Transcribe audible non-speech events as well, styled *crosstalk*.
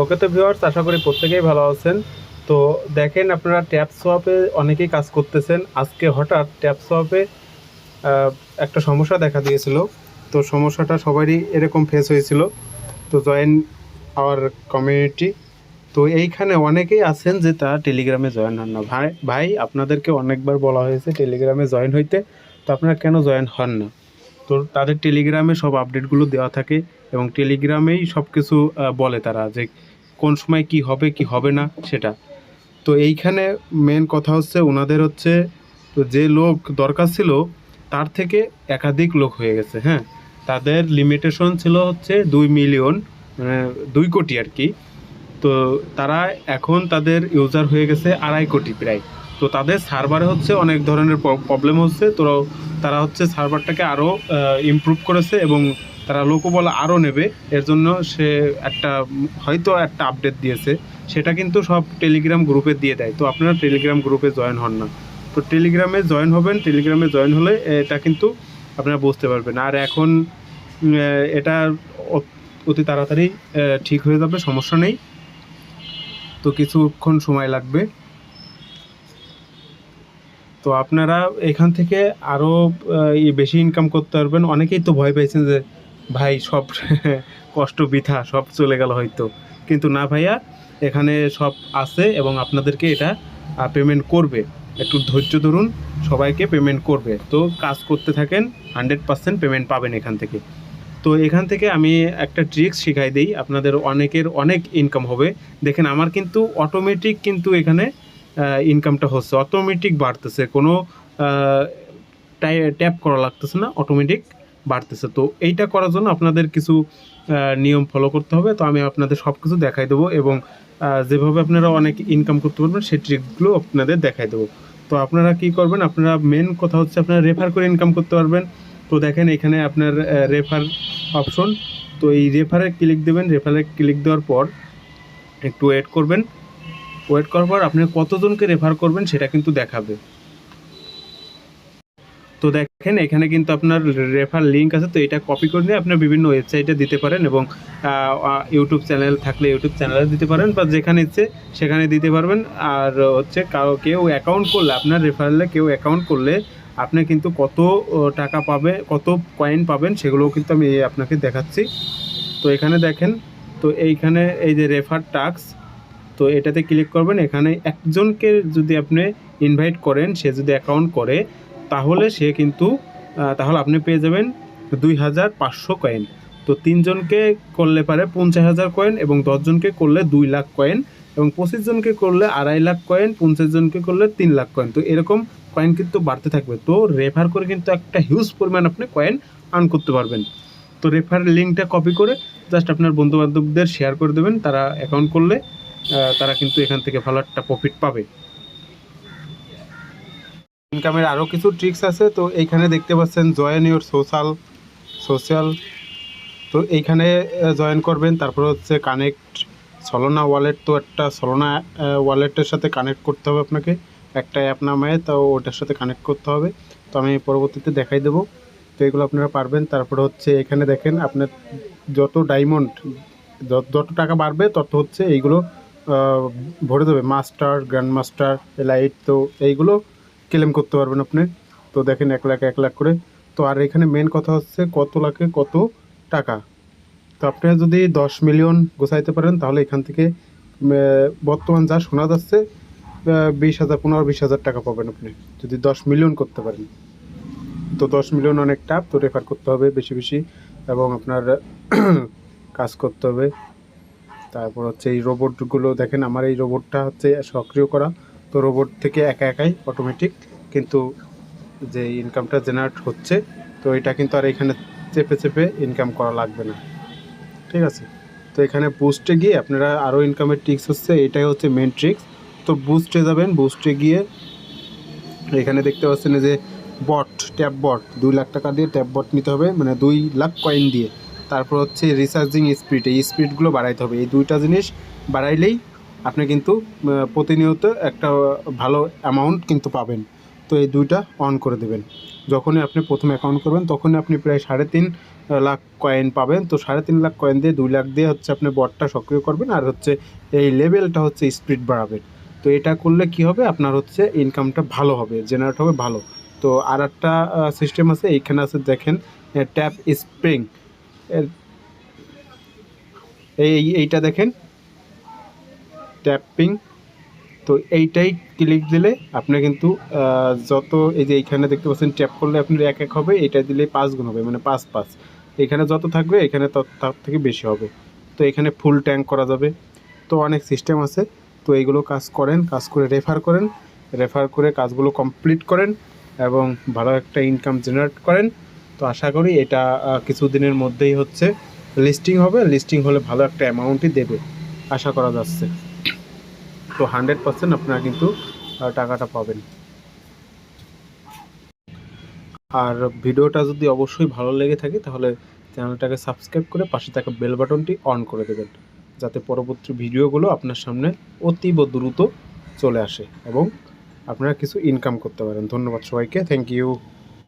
ওকে তো ভিউয়ার্স আশা করি প্রত্যেকেই ভালো আছেন। তো দেখেন আপনারা ট্যাপ সোয়াপে অনেকেই কাজ করতেছেন। আজকে হঠাৎ ট্যাপ সোয়াপে একটা সমস্যা দেখা দিয়েছিল। তো সমস্যাটা সবারই এরকম ফেস হয়েছিল। তো জয়েন আওয়ার কমিউনিটি তো এইখানে অনেকেই আছেন যে তারা টেলিগ্রামে জয়েন হন না। ভাই ভাই, আপনাদেরকে অনেকবার বলা হয়েছে টেলিগ্রামে জয়েন হইতে। তো আপনারা কেন জয়েন হন না? তো তাদের টেলিগ্রামে সব আপডেটগুলো দেওয়া থাকে। এবং টেলিগ্রামেই সব কিছু বলে তারা যে কোন সময় কি হবে কি হবে না, সেটা। তো এইখানে মেন কথা হচ্ছে ওনাদের হচ্ছে তো যে লোক দরকার ছিল, তার থেকে একাধিক লোক হয়ে গেছে হ্যাঁ। তাদের লিমিটেশন ছিল হচ্ছে দুই মিলিয়ন মানে দুই কোটি আর কি। তো তারা এখন তাদের ইউজার হয়ে গেছে আড়াই কোটি প্রায়। তো তাদের সার্ভারে হচ্ছে অনেক ধরনের প্রবলেম হচ্ছে। তো তারা হচ্ছে সার্ভারটাকে আরও ইমপ্রুভ করেছে এবং তারা লোকবল আরও নেবে, এর জন্য সে একটা, হয়তো একটা আপডেট দিয়েছে। সেটা কিন্তু সব টেলিগ্রাম গ্রুপে দিয়ে দেয়। তো আপনারা টেলিগ্রাম গ্রুপে জয়েন হন না। তো টেলিগ্রামে জয়েন হবেন টেলিগ্রামে জয়েন হলে এটা কিন্তু আপনারা বুঝতে পারবেন। আর এখন এটা অতি তাড়াতাড়ি ঠিক হয়ে যাবে, সমস্যা নেই। তো কিছুক্ষণ সময় লাগবে। তো আপনারা এখান থেকে আরও বেশি ইনকাম করতে পারবেন। অনেকেই তো ভয় পেয়েছেন যে ভাই, সব *laughs* কষ্ট বৃথা, সব চলে গেল হয়তো। কিন্তু না ভাইয়া, এখানে সব আছে এবং আপনাদেরকে এটা পেমেন্ট করবে। একটু ধৈর্য ধরুন, সবাইকে পেমেন্ট করবে। তো কাজ করতে থাকেন হান্ড্রেড পার্সেন্ট পেমেন্ট পাবেন এখান থেকে। তো এখান থেকে আমি একটা ট্রিক্স শিখাই দিই, আপনাদের অনেকের অনেক ইনকাম হবে। দেখেন, আমার কিন্তু অটোমেটিক কিন্তু এখানে ইনকামটা হচ্ছে। অটোমেটিক বাড়তেছে। কোনো ট্যাপ করা লাগতেছে না অটোমেটিক বাড়তেছে। তো এইটা করার জন্য আপনাদের কিছু নিয়ম ফলো করতে হবে। তো আমি আপনাদের সব কিছু দেখাই দেবো এবং যেভাবে আপনারা অনেক ইনকাম করতে পারবেন, সেই ট্রিকগুলো আপনাদের দেখাই দেবো। তো আপনারা কি করবেন, আপনারা মেন কথা হচ্ছে আপনারা রেফার করে ইনকাম করতে পারবেন। তো দেখেন এখানে আপনার রেফার অপশন তো এই রেফারে ক্লিক দেবেন। রেফারে ক্লিক দেওয়ার পর একটু ওয়েট করবেন। ওয়েট করার পর আপনি কতজনকে রেফার করবেন, সেটা কিন্তু দেখাবে। তো দেখেন, এখানে কিন্তু আপনার রেফার লিঙ্ক আছে, তো এটা কপি করে নিয়ে আপনার বিভিন্ন ওয়েবসাইটে দিতে পারেন এবং ইউটিউব চ্যানেল থাকলে ইউটিউব চ্যানেলে দিতে পারেন বা যেখানে ইচ্ছে সেখানে দিতে পারবেন। আর হচ্ছে কারও কেউ অ্যাকাউন্ট করলে, আপনার রেফারেলে কেউ অ্যাকাউন্ট করলে আপনি কিন্তু কত টাকা পাবে, কত কয়েন পাবেন সেগুলোও কিন্তু আমি আপনাকে দেখাচ্ছি। তো এখানে দেখেন, তো এইখানে এই যে রেফার টাক্স তো এটাতে ক্লিক করবেন। এখানে একজনকে যদি আপনি ইনভাইট করেন, সে যদি অ্যাকাউন্ট করে তাহলে সে কিন্তু তাহলে আপনি পেয়ে যাবেন দুই হাজার পাঁচশো কয়েন তো তিনজনকে করলে পারে পঞ্চাশ হাজার কয়েন এবং দশজনকে করলে দুই লাখ কয়েন এবং পঁচিশ জনকে করলে আড়াই লাখ কয়েন পঞ্চাশ জনকে করলে তিন লাখ কয়েন তো এরকম কয়েন কিন্তু বাড়তে থাকবে। তো রেফার করে কিন্তু একটা হিউজ পরিমাণ আপনি কয়েন আর্ন করতে পারবেন। তো রেফার লিঙ্কটা কপি করে জাস্ট আপনার বন্ধু বান্ধবদের শেয়ার করে দেবেন। তারা অ্যাকাউন্ট করলে তারা কিন্তু এখান থেকে ভালো একটা প্রফিট পাবে। ইনকামের আরও কিছু ট্রিক্স আছে, তো এইখানে দেখতে পাচ্ছেন জয়েন ইউর সোশ্যাল সোশ্যাল তো এইখানে জয়েন করবেন, তারপর হচ্ছে কানেক্ট সলোনা ওয়ালেট তো একটা সলোনা ওয়ালেটের সাথে কানেক্ট করতে হবে আপনাকে। একটা অ্যাপ নামায়, তো ওটার সাথে কানেক্ট করতে হবে। তো আমি পরবর্তীতে দেখাই দেবো। তো এগুলো আপনারা পারবেন। তারপরে হচ্ছে এখানে দেখেন, আপনার যত ডায়মন্ড যত টাকা বাড়বে, তত হচ্ছে এইগুলো ভরে দেবে। মাস্টার গ্র্যান্ড মাস্টার এলাইট তো এইগুলো ক্লেম করতে পারবেন আপনি। তো দেখেন এক লাখ এক লাখ করে। তো আর এখানে মেন কথা হচ্ছে কত লাখে কত টাকা। তো আপনি যদি দশ মিলিয়ন গোছাইতে পারেন, তাহলে এখান থেকে বর্তমান যা শোনা যাচ্ছে বিশ হাজার, পনেরো, বিশ হাজার টাকা পাবেন আপনি, যদি দশ মিলিয়ন করতে পারেন। তো দশ মিলিয়ন অনেক টাপ তো রেফার করতে হবে বেশি বেশি, এবং আপনার *clears throat* কাজ করতে হবে। তারপর হচ্ছে এই রোবটগুলো দেখেন আমার এই রোবটটা হচ্ছে সক্রিয় করা। তো রোবট থেকে একা একাই অটোমেটিক কিন্তু যে ইনকামটা জেনারেট হচ্ছে, তো এটা কিন্তু আর এখানে চেপে চেপে ইনকাম করা লাগবে না। ঠিক আছে? তো এখানে বুস্টে গিয়ে আপনারা আরও ইনকামের ট্রিক্স হচ্ছে, এটাই হচ্ছে মেন ট্রিক্স তো বুস্টে যাবেন বুস্টে গিয়ে এখানে দেখতে পাচ্ছেন যে বট ট্যাব বট দুই লাখ টাকা দিয়ে ট্যাব বট নিতে হবে মানে দুই লাখ কয়েন দিয়ে। তারপর হচ্ছে রিচার্জিং স্পিড এই স্পিডগুলো বাড়াইতে হবে। এই দুইটা জিনিস বাড়াইলেই আপনি কিন্তু প্রতিনিয়ত একটা ভালো অ্যামাউন্ট কিন্তু পাবেন। তো এই দুইটা অন করে দেবেন। যখনই আপনি প্রথম অ্যাকাউন্ট করবেন, তখনই আপনি প্রায় সাড়ে তিন লাখ কয়েন পাবেন। তো সাড়ে তিন লাখ কয়েন দিয়ে দুই লাখ দিয়ে হচ্ছে আপনি বটটা সক্রিয় করবেন আর হচ্ছে এই লেভেলটা হচ্ছে স্পিড বাড়াবেন। তো এটা করলে কি হবে? আপনার হচ্ছে ইনকামটা ভালো হবে জেনারেট হবে ভালো। তো আর একটা সিস্টেম আছে, এইখানে আছে দেখেন ট্যাপ স্প্রিং এই, এইটা দেখেন ট্যাপিং তো এইটাই ক্লিক দিলে আপনি কিন্তু যত এই যে এইখানে দেখতে পাচ্ছেন ট্যাপ করলে আপনার এক এক হবে এটা দিলে পাঁচ গুণ হবে মানে পাঁচ পাঁচ। এখানে যত থাকবে, এখানে তত তার থেকে বেশি হবে। তো এখানে ফুল ট্যাঙ্ক করা যাবে। তো অনেক সিস্টেম আছে। তো এইগুলো কাজ করেন, কাজ করে রেফার করেন রেফার করে কাজগুলো কমপ্লিট করেন এবং ভালো একটা ইনকাম জেনারেট করেন। তো আশা করি এটা কিছুদিনের মধ্যেই হচ্ছে। লিস্টিং হবে লিস্টিং হলে ভালো একটা অ্যামাউন্টই দেবে। আশা করা যাচ্ছে। তো হান্ড্রেড পার্সেন্ট আপনারা কিন্তু টাকাটা পাবেন। আর ভিডিওটা যদি অবশ্যই ভালো লেগে থাকে, তাহলে চ্যানেলটাকে সাবস্ক্রাইব করে পাশে থাকা বেল বাটনটি অন করে দেবেন, যাতে পরবর্তী ভিডিওগুলো আপনার সামনে অতীব দ্রুত চলে আসে এবং আপনারা কিছু ইনকাম করতে পারেন। ধন্যবাদ সবাইকে। Thank you